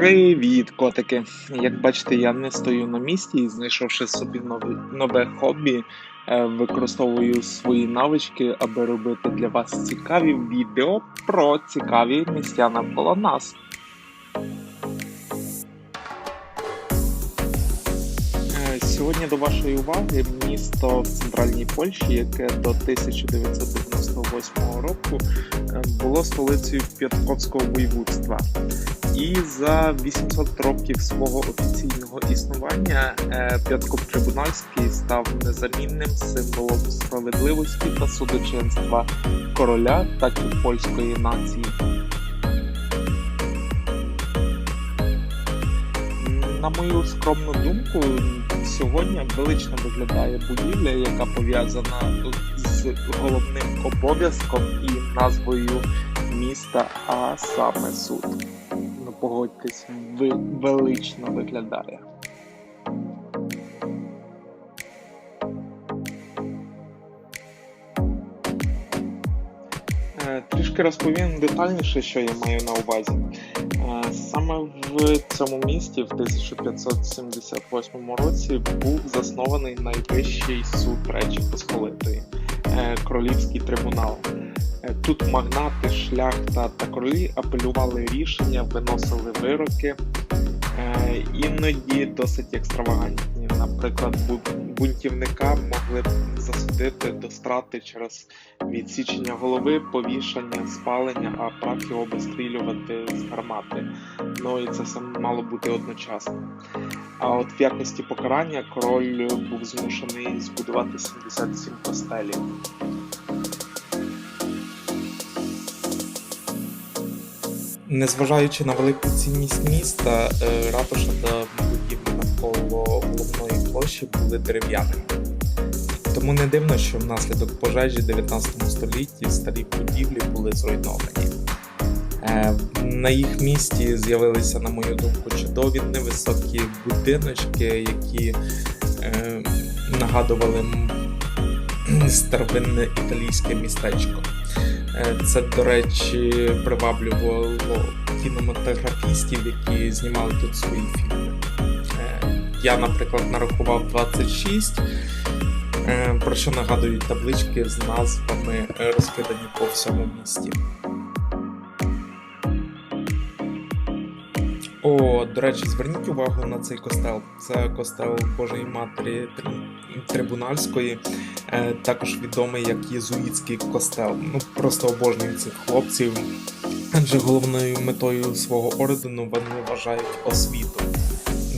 Привіт, котики! Як бачите, я не стою на місці і знайшовши собі нове, нове хобі, е, використовую свої навички, аби робити для вас цікаві відео про цікаві місця навколо нас. Сьогодні до вашої уваги місто в центральній Польщі, яке до 1998 року е, було столицею П'ятковського воєводства. І за 800 років свого офіційного існування е, П'ятков Трибунальський став незамінним символом справедливості та судочинства короля, так і польської нації. На мою скромну думку, сьогодні велично виглядає будівля, яка пов'язана з головним обов'язком і назвою міста, а саме суд. Ну, погодьтесь, велично виглядає. Е, Трішки розповім детальніше, що я маю на увазі. Саме в цьому місті в 1578 році був заснований найвищий суд Речі Посполитої е, Королівський трибунал. Е, Тут магнати, шляхта та королі апелювали рішення, виносили вироки, е, іноді досить екстравагантні. Наприклад, бунтівника могли б засудити до страти через відсічення голови, повішання, спалення, а прах його обстрілювати з гармати. Ну і це все мало бути одночасно. А от в якості покарання король був змушений збудувати 77 костелів. Незважаючи на велику цінність міста, е, ратуша та площі були дерев'яними. Тому не дивно, що внаслідок пожежі в 19 столітті старі будівлі були зруйновані. Е, На їх місці з'явилися, на мою думку, чудові невисокі будиночки, які е, нагадували старовинне італійське містечко. Е, Це, до речі, приваблювало кінематографістів, які знімали тут свої фільми. Я, наприклад, нарахував 26, е, про що нагадують таблички з назвами е, розкидані по всьому місті. О, до речі, зверніть увагу на цей костел. Це костел Божої Матері Трибунальської, е, також відомий як Єзуїтський костел. Ну просто обожнюю цих хлопців. Адже головною метою свого ордену вони вважають освіту.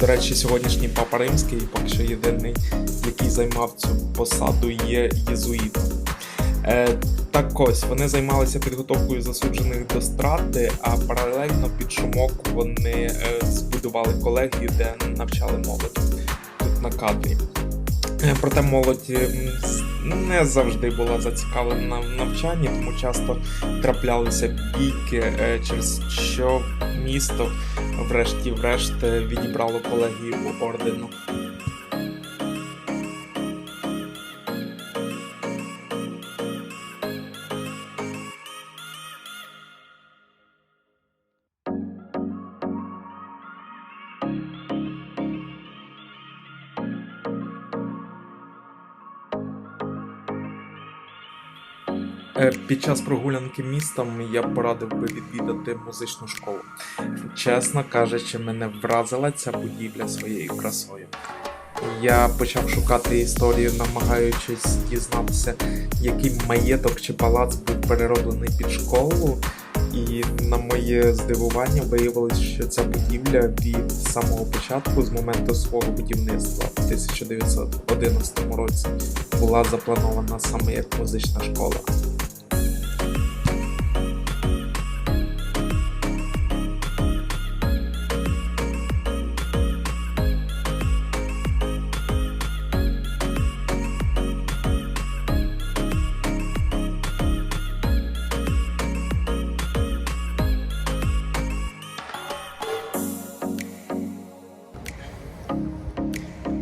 До речі, сьогоднішній папа римський, поки що єдиний, який займав цю посаду, є єзуїтом. Е, так ось вони займалися підготовкою засуджених до страти, а паралельно під шумок вони е, збудували колегію, де навчали молоду тут на кадрі. Е, Проте молодь е, м, з- не завжди була зацікавлена в навчанні, тому часто траплялися бійки, е, через що місто врешті-врешт е, відібрало колегію ордену. Під час прогулянки містом я порадив би відвідати музичну школу. Чесно кажучи, мене вразила ця будівля своєю красою. Я почав шукати історію, намагаючись дізнатися, який маєток чи палац був перероблений під школу. І на моє здивування виявилось, що ця будівля від самого початку, з моменту свого будівництва в 1911 році, була запланована саме як музична школа.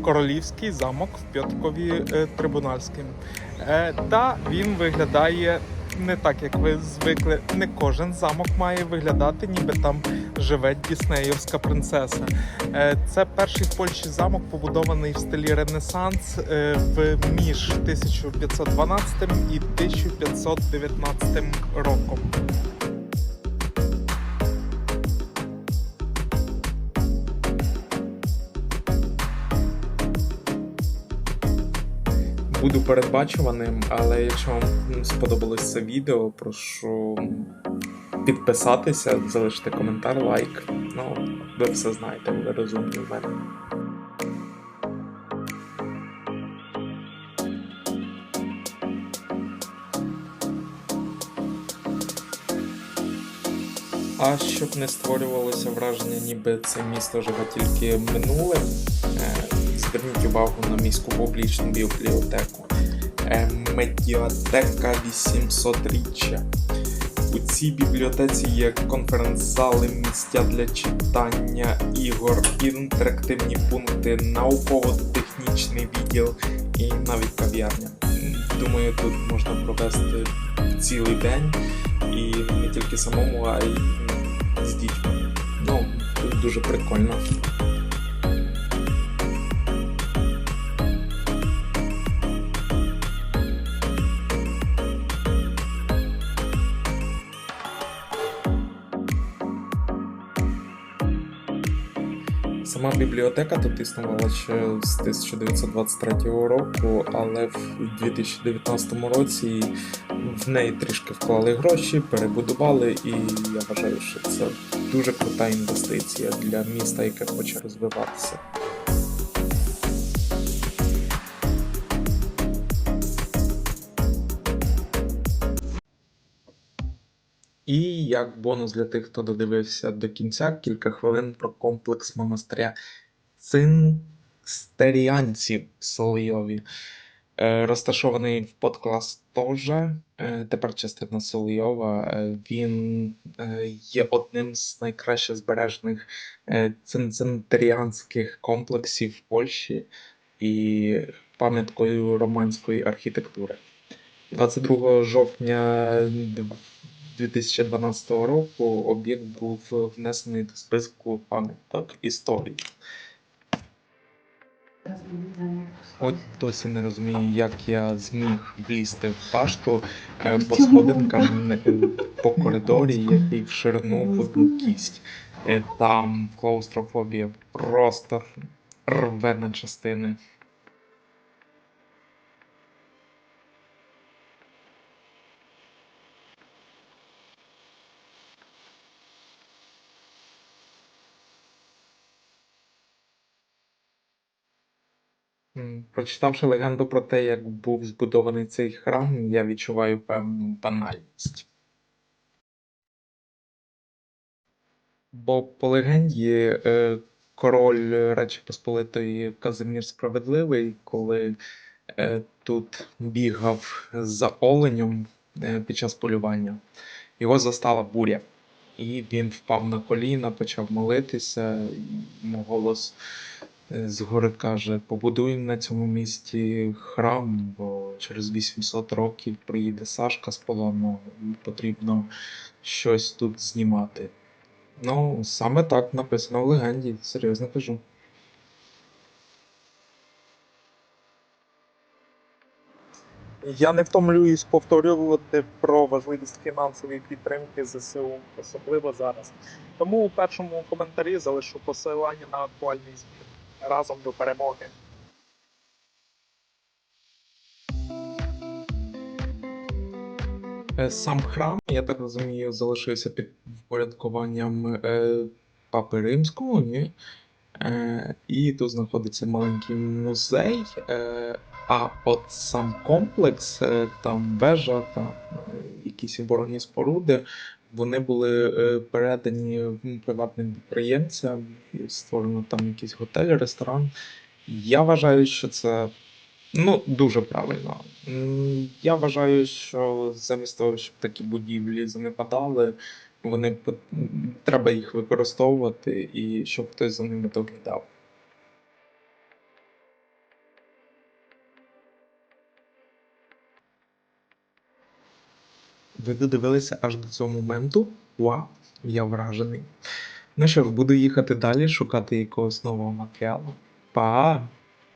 Королівський замок в Пьоткові е, Трибунальським. Е, та він виглядає не так, як ви звикли. Не кожен замок має виглядати, ніби там живе Діснеївська принцеса. Е, Це перший в Польщі замок, побудований в стилі Ренесанс в між 1512 і 1519 роком. Буду передбачуваним, але якщо вам сподобалось це відео, прошу підписатися, залишити коментар, лайк. Ну, ви все знаєте, ви розумні в мене. А щоб не створювалося враження, ніби це місто живе тільки минулим, зверніть увагу на міську публічну бібліотеку. Е, Медіатека 800-річчя. У цій бібліотеці є конференц-зали, місця для читання, ігор, інтерактивні пункти, науково-технічний відділ і навіть кав'ярня. Думаю, тут можна провести цілий день і не тільки самому, а й з дітьми. Ну, дуже прикольно. Бібліотека тут існувала ще з 1923 року, але в 2019 році в неї трішки вклали гроші, перебудували, і я вважаю, що це дуже крута інвестиція для міста, яке хоче розвиватися. І як бонус для тих, хто додивився до кінця, кілька хвилин про комплекс монастиря Цинстеріанців в Солойові. Е, Розташований в подклас Тожа, е, тепер частина Солойова. Е, Він є одним з найкраще збережених цинцентеріанських комплексів в Польщі і пам'яткою романської архітектури. 22 жовтня 2012 року об'єкт був внесений до списку пам'яток історії. От досі не розумію, як я зміг влізти в пашту е, по сходинкам е, по коридорі, який в ширину в одну кість. Е, Там клаустрофобія просто рве на частини. Прочитавши легенду про те, як був збудований цей храм, я відчуваю певну банальність. Бо по легенді е, король Речі Посполитої Казимір Справедливий, коли е, тут бігав за оленем е, під час полювання, його застала буря. І він впав на коліна, почав молитися, йому голос е, згори каже: побудуємо на цьому місці храм, бо через 800 років приїде Сашка з полону, потрібно щось тут знімати. Ну, саме так написано в легенді, серйозно кажу. Я не втомлююсь повторювати про важливість фінансової підтримки ЗСУ, особливо зараз. Тому у першому коментарі залишу посилання на актуальний збір. Разом до перемоги. Е, Сам храм, я так розумію, залишився під впорядкуванням е, Папи Римського, ні? Е, і тут знаходиться маленький музей. А от сам комплекс, там вежа, там якісь оборонні споруди, вони були е, передані приватним підприємцям, створено там якийсь готель, ресторан. Я вважаю, що це ну, дуже правильно. Я вважаю, що замість того, щоб такі будівлі занепадали, вони треба їх використовувати і щоб хтось за ними доглядав. Ви додивилися аж до цього моменту? Вау, я вражений. Ну що буду їхати далі, шукати якогось нового матеріалу. Па!